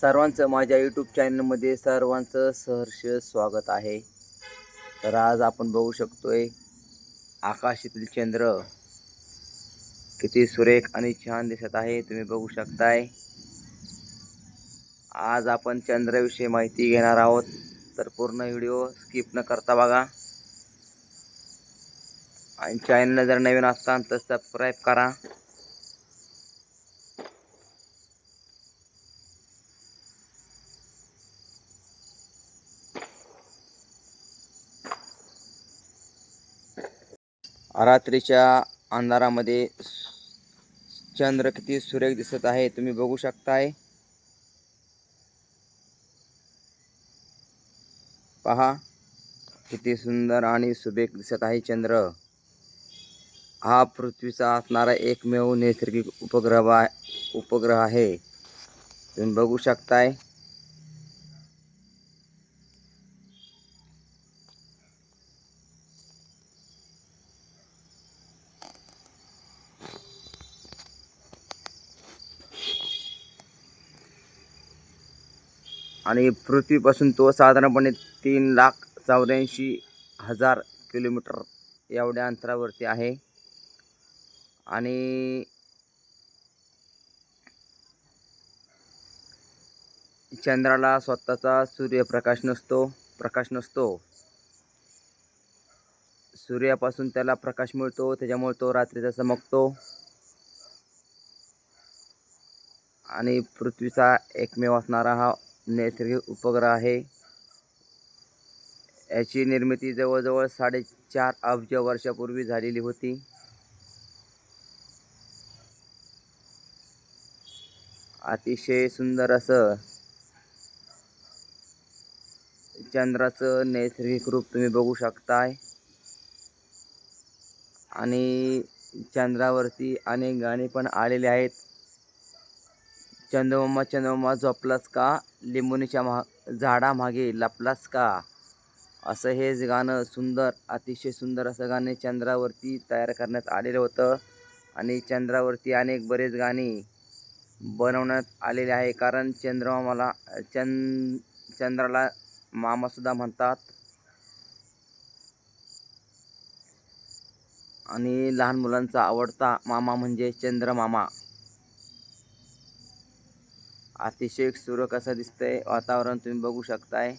सर्वांचं माझ्या यूट्यूब चॅनलमध्ये सर्वांचं सहर्ष स्वागत आहे. तर आज आपण बघू शकतोय आकाशातील चंद्र किती सुरेख आणि छान दिसत आहे. तुम्ही बघू शकताय. आज आपण चंद्राविषयी माहिती घेणार आहोत. तर पूर्ण व्हिडिओ स्किप न करता बघा. आणि चॅनलला जर नवीन असताल तर सबस्क्राईब करा. रात्रीच्या अंधारामध्ये चंद्र किती सुरेख दिसत आहे तुम्ही बघू शकताय. पहा किती सुंदर आणि सुबेक दिसत आहे चंद्र. हा पृथ्वीचा असणारा एकमेव नैसर्गिक उपग्रह उपग्रह आहे. तुम्ही बघू शकताय. आणि पृथ्वीपासून तो साधारणपणे तीन लाख चौऱ्याऐंशी हजार किलोमीटर एवढ्या अंतरावरती आहे. आणि चंद्राला स्वतःचा सूर्यप्रकाश नसतो प्रकाश नसतो. सूर्यापासून त्याला प्रकाश मिळतो त्याच्यामुळे तो रात्रीचा चमकतो. आणि पृथ्वीचा एकमेव असणारा हा नैसर्गिक उपग्रह आहे. याची निर्मिती जवळजवळ साडेचार अब्ज वर्षापूर्वी झालेली होती. अतिशय सुंदर असं चंद्राचं नैसर्गिक रूप तुम्ही बघू शकताय. आणि चंद्रावरती अनेक गाणी पण आलेले आहेत. चंद्रमामा चंद्रमामा झोपलास का? लिंबुनीच्या मा झाडामागे लपलास का? असं हे गाणं सुंदर अतिशय सुंदर असं गाणे चंद्रावरती तयार करण्यात आलेलं होतं. आणि चंद्रावरती अनेक बरेच गाणी बनवण्यात आलेले आहे. कारण चंद्रमामाला चंद चंद्राला मामासुद्धा म्हणतात. आणि लहान मुलांचा आवडता मामा म्हणजे चंद्रमामा. अतिशय सुरक असं दिसतंय. वातावरण तुम्ही बघू शकताय.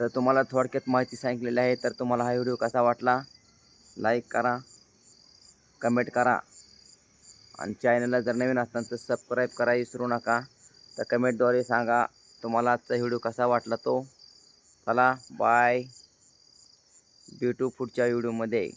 तर तुम्हाला थोडक्यात माहिती सांगितलेली आहे तर तुम्हाला हा व्हिडिओ कसा वाटला? लाईक करा कमेंट करा. आणि चॅनलला जर नवीन असताना तर सबस्क्राईब करा विसरू नका. तर कमेंटद्वारे सांगा तुम्हाला आजचा व्हिडिओ कसा वाटला तो. चला बाय ब्युटू फूडच्या व्हिडिओमध्ये.